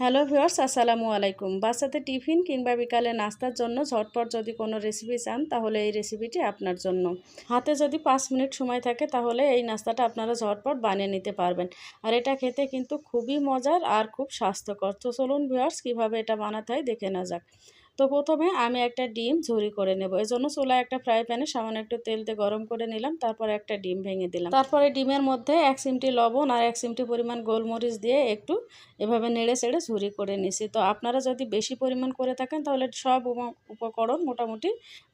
Hello viewers, আসসালামু আলাইকুম। বাচ্চাদের টিফিন কিংবা বিকালে নাস্তার জন্য ঝটপট যদি কোনো রেসিপি চান, তাহলে এই রেসিপিটি আপনার জন্য। হাতে যদি পাঁচ মিনিট সময় থাকে, তাহলে এই নাস্তাটা আপনারা ঝটপট বানিয়ে নিতে পারবেন। আর এটা খেতে কিন্তু খুবই মজার আর খুব স্বাস্থ্যকর। তো চলুন ভিউয়ার্স, কীভাবে এটা বানাতে হয়, দেখে না যাক। তো প্রথমে আমি একটা ডিম ঝুরি করে নেব। এই জন্য চুলায় একটা ফ্রাই প্যানে সামান্য একটু তেল দিয়ে গরম করে নিলাম, তারপর একটা ডিম ভেঙে দিলাম। তারপরে ডিমের মধ্যে এক চিমটি লবণ আর এক চিমটি পরিমাণ গোলমরিচ দিয়ে একটু এভাবে নেড়ে চেড়ে ঝুরি করে নিছি। তো আপনারা যদি বেশি পরিমাণ করে থাকেন, তাহলে সব উপকরণ মোটামুটি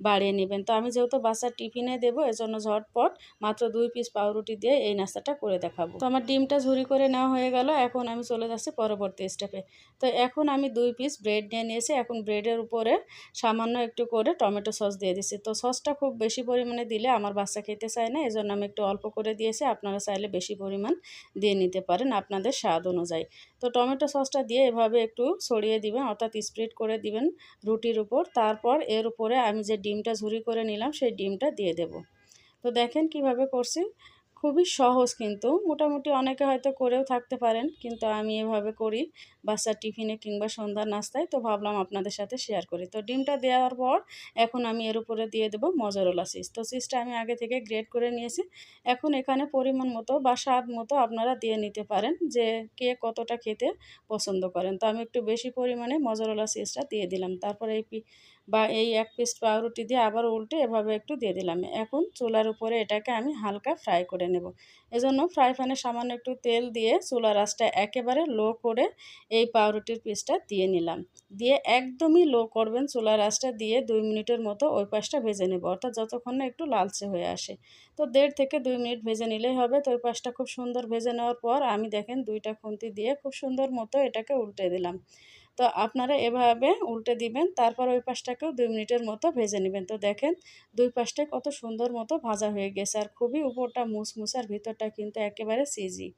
বাড়িয়ে নেবেন। তো আমি যেহেতু বাচ্চার টিফিনে দেবো, এজন্য ঝটপট মাত্র দুই পিস পাউরুটি দিয়ে এই নাস্তাটা করে দেখাবো। তো আমার ডিমটা ঝুরি করে নেওয়া হয়ে গেল, এখন আমি চলে যাচ্ছি পরবর্তী স্টেপে তো এখন আমি দুই পিস ব্রেড নিয়ে নিয়েছি। এখন ব্রেডের উপরে সামান্য একটু করে টমেটো সস দিয়ে দিছি তো সসটা খুব বেশি পরিমাণে দিলে আমার বাচ্চা খেতে চায় না, এজন্য আমি একটু অল্প করে দিয়েছি। আপনারা চাইলে বেশি পরিমাণ দিয়ে নিতে পারেন আপনাদের স্বাদ অনুযায়ী। তো টমেটো সসটা দিয়ে এভাবে একটু ছড়িয়ে দিবেন, অর্থাৎ স্প্রেড করে দিবেন রুটির উপর। তারপর এর উপরে আমি যে ডিমটা ঝুরি করে নিলাম, সেই ডিমটা দিয়ে দেব। তো দেখেন কীভাবে করছি। খুবই সহজ কিন্তু। মোটামুটি অনেকে হয়তো করেও থাকতে পারেন, কিন্তু আমি এভাবে করি। বাচ্চার টিফিনে কিংবা সন্ধ্যার নাস্তায় তো ভাবলাম আপনাদের সাথে শেয়ার করি। তো ডিমটা দেওয়ার পর এখন আমি এর উপরে দিয়ে দেবো মজরলা চিজ তো চিজটা আমি আগে থেকে গ্রেড করে নিয়েছি। এখন এখানে পরিমাণ মতো বা স্বাদ মতো আপনারা দিয়ে নিতে পারেন যে কে কতটা খেতে পছন্দ করেন। তো আমি একটু বেশি পরিমাণে মজরলা চিজটা দিয়ে দিলাম। তারপরে এই বা এই এক পিস পাউরুটি দিয়ে আবার উল্টে এভাবে একটু দিয়ে দিলাম। এখন চুলার উপরে এটাকে আমি হালকা ফ্রাই করে নেব। এজন্য ফ্রাই প্যানে সামান্য একটু তেল দিয়ে চুলার আঁচটা একেবারে লো করে এই পাউরুটির পিসটা দিয়ে নিলাম। দিয়ে একদমই লো করবেন চুলার আঁচটা দিয়ে দুই মিনিটের মতো ওই পাশটা ভেজে নেব। অর্থাৎ যতক্ষণ না একটু লালচে হয়ে আসে। তো দেড় থেকে দুই মিনিট ভেজে নিলেই হবে। তো ওই পাশটা খুব সুন্দর ভেজে নেওয়ার পর আমি দেখেন দুইটা খুন্তি দিয়ে খুব সুন্দর মতো এটাকে উল্টে দিলাম। তো আপনারা এভাবে উল্টে দিবেন, তারপর ওই পাশটাকেও দুই মিনিটের মতো ভেজে নেবেন। তো দেখেন, দুই পাশটা কত সুন্দর মতো ভাজা হয়ে গেছে আর খুবই উপরটা মুসমুস আর ভিতরটা কিন্তু একেবারে সিজি।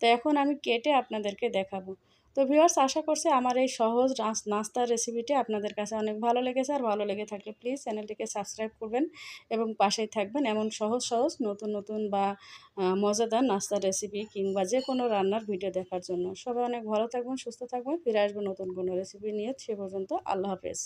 তো এখন আমি কেটে আপনাদেরকে দেখাবো। তো ভিউয়ার্স আশা করছি আমার এই সহজ নাস্তার রেসিপিটি আপনাদের কাছে অনেক ভালো লেগেছে। আর ভালো লেগে থাকলে প্লিজ চ্যানেলটিকে সাবস্ক্রাইব করবেন এবং পাশেই থাকবেন এমন সহজ সহজ, নতুন নতুন বা মজাদার নাস্তার রেসিপি কিংবা যে কোনো রান্নার ভিডিও দেখার জন্য। সবাই অনেক ভালো থাকবেন, সুস্থ থাকবেন। ফিরে আসবেন নতুন কোনো রেসিপি নিয়ে। সে পর্যন্ত আল্লাহ হাফেজ।